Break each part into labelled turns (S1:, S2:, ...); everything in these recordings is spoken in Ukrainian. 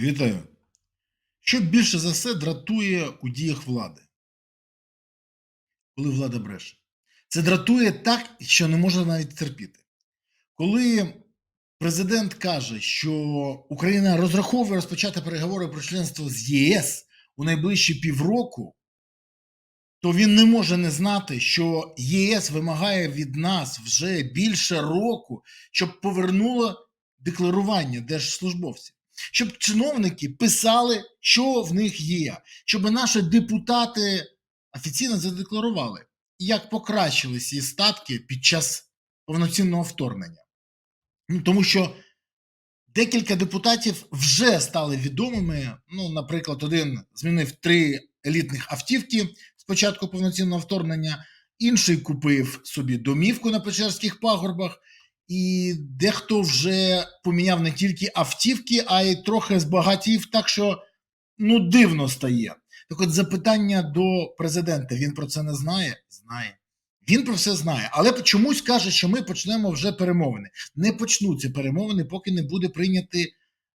S1: Вітаю. Що більше за все дратує у діях влади? Коли влада бреше. Це дратує так, що не можна навіть терпіти. Коли президент каже, що Україна розраховує розпочати переговори про членство з ЄС у найближчі півроку, то він не може не знати, що ЄС вимагає від нас вже більше року, щоб повернуло декларування держслужбовців щоб чиновники писали, що в них є, щоб наші депутати офіційно задекларували, як покращилися її статки під час повноцінного вторгнення. Ну, тому що декілька депутатів вже стали відомими. Ну, наприклад, один змінив три елітних автівки з початку повноцінного вторгнення, інший купив собі домівку на Печерських пагорбах. І дехто вже поміняв не тільки автівки, а й трохи збагатів, так що ну дивно стає. Так от запитання до президента: він про це не знає? Знає. Він про все знає, але чомусь каже, що ми почнемо вже перемовини. Не почнуться перемовини, поки не буде прийняти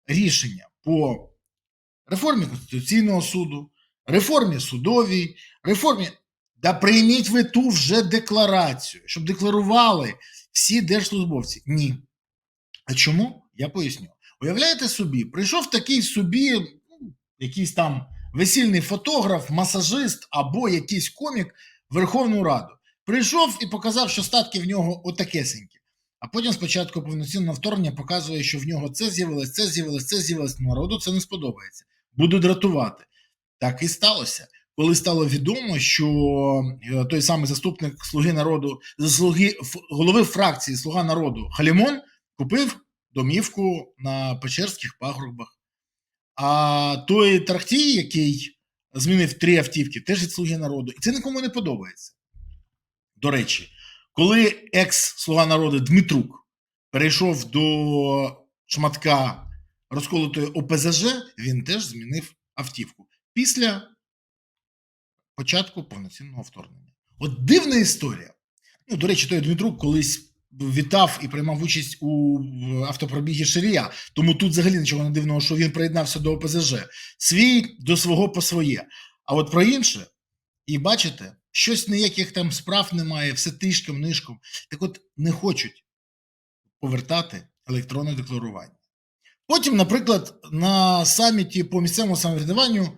S1: рішення по реформі Конституційного суду, реформі судовій, реформі. Да прийміть ви ту вже декларацію, щоб декларували всі держслужбовці. Ні. А чому? Я поясню. Уявляєте собі, прийшов такий собі, ну, якийсь там весільний фотограф, масажист або якийсь комік в Верховну Раду. Прийшов і показав, що статки в нього отакесенькі. А потім спочатку повноцінного вторгнення показує, що в нього це з'явилось, це з'явилось, це з'явилось. Народу це не сподобається. Буду дратувати. Так і сталося коли стало відомо, що е, той самий заступник Слуги народу, слуги голови фракції Слуга народу Халімон купив домівку на Печерських пагорбах. А той Тарахтій, який змінив три автівки, теж від Слуги народу. І це нікому не подобається. До речі, коли екс-слуга народу Дмитрук перейшов до шматка розколотої ОПЗЖ, він теж змінив автівку. Після початку повноцінного вторгнення. От дивна історія. Ну, до речі, той Дмитрук колись вітав і приймав участь у автопробігі Ширія. Тому тут взагалі нічого не дивного, що він приєднався до ОПЗЖ. Свій до свого по своє. А от про інше, і бачите, щось ніяких там справ немає, все тишком, нишком. Так от не хочуть повертати електронне декларування. Потім, наприклад, на саміті по місцевому самоврядуванню.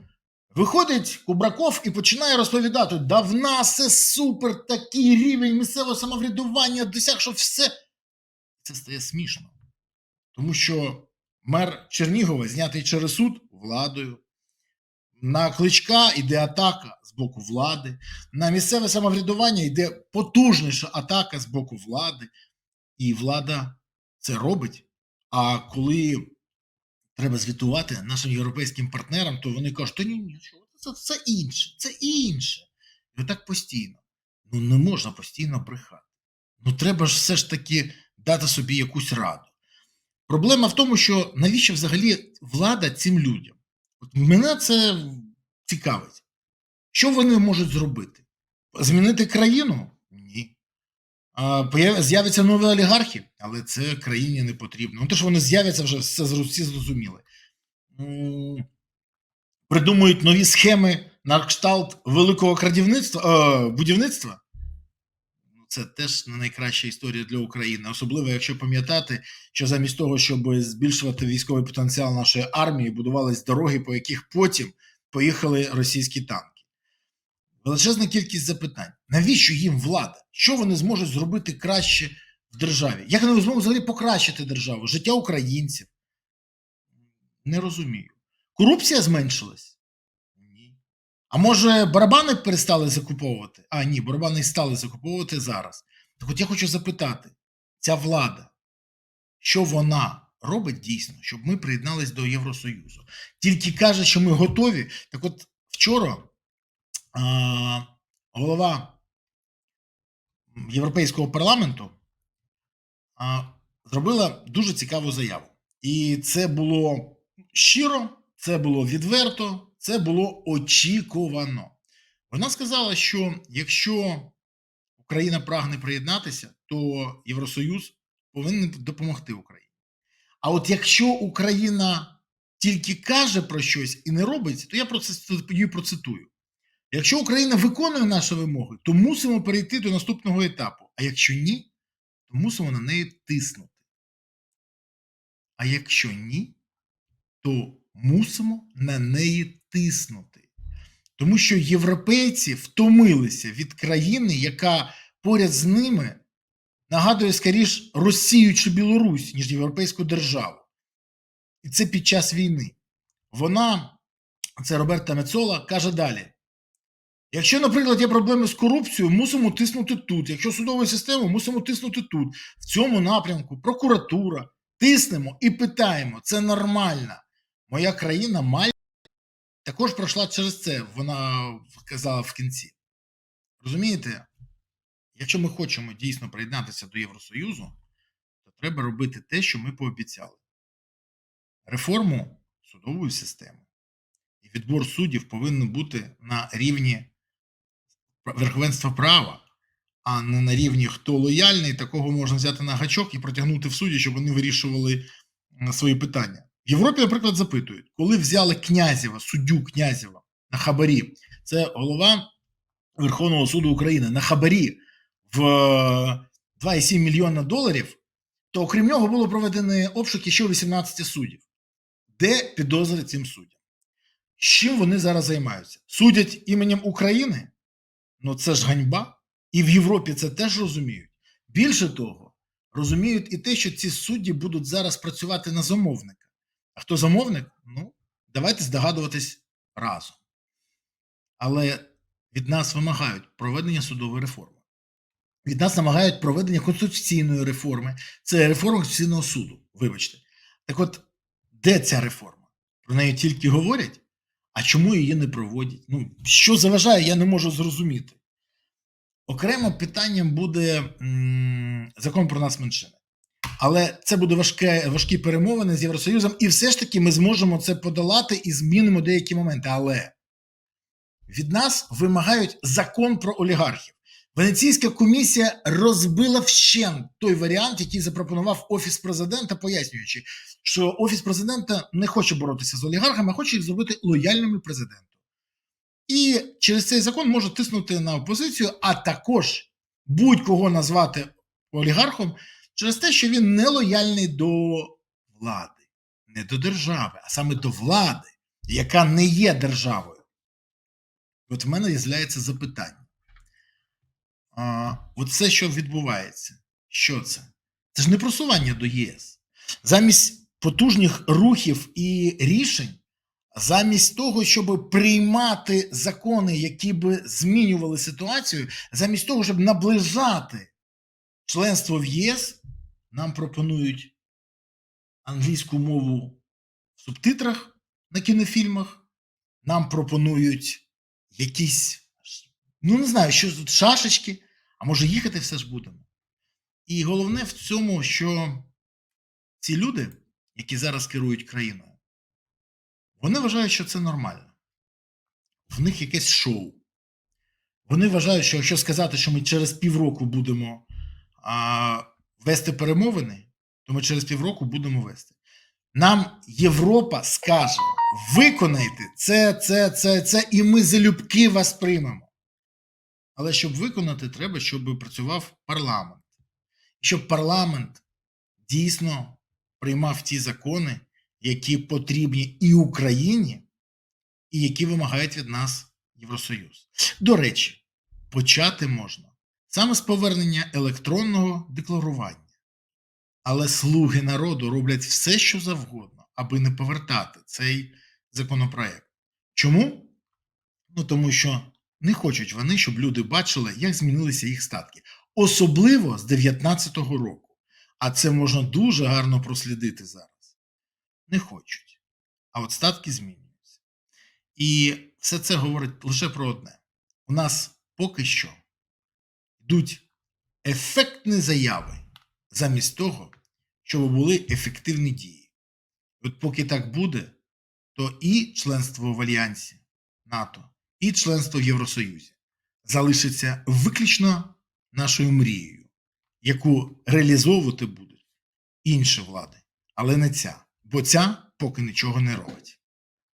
S1: Виходить Кубраков і починає розповідати: да в нас це супер такий рівень місцевого самоврядування досяг, що все. Це стає смішно. Тому що мер Чернігова знятий через суд владою. На кличка йде атака з боку влади, на місцеве самоврядування йде потужніша атака з боку влади, і влада це робить. А коли треба звітувати нашим європейським партнерам, то вони кажуть, то ні, ні, це, це інше, це інше. І отак постійно. Ну не можна постійно брехати. Ну треба ж все ж таки дати собі якусь раду. Проблема в тому, що навіщо взагалі влада цим людям? От Мене це цікавить. Що вони можуть зробити? Змінити країну? З'являться нові олігархи, але це країні не потрібно. Ну, те, що вони з'являться вже все всі зрозуміли. Придумують нові схеми на кшталт великого крадівництва е, будівництва. Ну, це теж не найкраща історія для України, особливо якщо пам'ятати, що замість того, щоб збільшувати військовий потенціал нашої армії, будувались дороги, по яких потім поїхали російські танки. Величезна кількість запитань. Навіщо їм влада? Що вони зможуть зробити краще в державі? Як вони зможуть взагалі покращити державу, життя українців? Не розумію. Корупція зменшилась? Ні. А може барабани перестали закуповувати? А, ні, барабани стали закуповувати зараз. Так от я хочу запитати: ця влада, що вона робить дійсно, щоб ми приєднались до Євросоюзу? Тільки каже, що ми готові. Так от вчора голова Європейського парламенту зробила дуже цікаву заяву. І це було щиро, це було відверто, це було очікувано. Вона сказала, що якщо Україна прагне приєднатися, то Євросоюз повинен допомогти Україні. А от якщо Україна тільки каже про щось і не робить, то я про це її процитую. Якщо Україна виконує наші вимоги, то мусимо перейти до наступного етапу. А якщо ні, то мусимо на неї тиснути. А якщо ні, то мусимо на неї тиснути. Тому що європейці втомилися від країни, яка поряд з ними нагадує скоріш Росію чи Білорусь, ніж європейську державу. І це під час війни. Вона, це Роберта Мецола, каже далі: якщо, наприклад, є проблеми з корупцією, мусимо тиснути тут. Якщо судову систему, мусимо тиснути тут. В цьому напрямку прокуратура, тиснемо і питаємо. Це нормально. Моя країна має також пройшла через це, вона казала в кінці. Розумієте? Якщо ми хочемо дійсно приєднатися до Євросоюзу, то треба робити те, що ми пообіцяли. Реформу судової системи і відбор суддів повинен бути на рівні верховенства права, а не на рівні хто лояльний, такого можна взяти на гачок і протягнути в суді, щоб вони вирішували свої питання. В Європі, наприклад, запитують, коли взяли князєва, суддю князєва на хабарі, це голова Верховного суду України на хабарі в е, 2,7 мільйона доларів, то окрім нього було проведені обшуки ще у 18 суддів. Де підозри цим суддям? Чим вони зараз займаються? Судять іменем України? Ну це ж ганьба. І в Європі це теж розуміють. Більше того, розуміють і те, що ці судді будуть зараз працювати на замовника. А хто замовник? Ну, давайте здогадуватись разом. Але від нас вимагають проведення судової реформи. Від нас вимагають проведення конституційної реформи. Це реформа Конституційного суду. Вибачте. Так от, де ця реформа? Про неї тільки говорять, а чому її не проводять? Ну, що заважає, я не можу зрозуміти. Окремо питанням буде закон про нас меншини. Але це буде важке, важкі перемовини з Євросоюзом, і все ж таки ми зможемо це подолати і змінимо деякі моменти. Але від нас вимагають закон про олігархів. Венеційська комісія розбила вщент той варіант, який запропонував Офіс президента, пояснюючи, що Офіс президента не хоче боротися з олігархами, а хоче їх зробити лояльними президенту. І через цей закон може тиснути на опозицію, а також будь-кого назвати олігархом через те, що він не лояльний до влади, не до держави, а саме до влади, яка не є державою. От в мене з'являється запитання. От що відбувається, що це? Це ж не просування до ЄС. Замість потужних рухів і рішень, замість того, щоб приймати закони, які би змінювали ситуацію, замість того, щоб наближати членство в ЄС, нам пропонують англійську мову в субтитрах на кінофільмах, нам пропонують якісь, ну не знаю, що тут шашечки, а може їхати все ж будемо. І головне в цьому, що ці люди, які зараз керують країною, вони вважають, що це нормально. В них якесь шоу. Вони вважають, що якщо сказати, що ми через півроку будемо а, вести перемовини, то ми через півроку будемо вести. Нам Європа скаже: виконайте це, це, це, це, і ми залюбки вас приймемо. Але щоб виконати, треба, щоб працював парламент. Щоб парламент дійсно приймав ті закони, які потрібні і Україні, і які вимагають від нас Євросоюз. До речі, почати можна саме з повернення електронного декларування. Але слуги народу роблять все, що завгодно, аби не повертати цей законопроект. Чому? Ну тому що не хочуть вони, щоб люди бачили, як змінилися їх статки, особливо з 2019 року. А це можна дуже гарно прослідити зараз. Не хочуть. А от статки змінюються. І все це говорить лише про одне: у нас поки що йдуть ефектні заяви замість того, щоб були ефективні дії. От поки так буде, то і членство в Альянсі НАТО, і членство в Євросоюзі залишиться виключно нашою мрією, яку реалізовувати будуть інші влади, але не ця. Бо ця поки нічого не робить.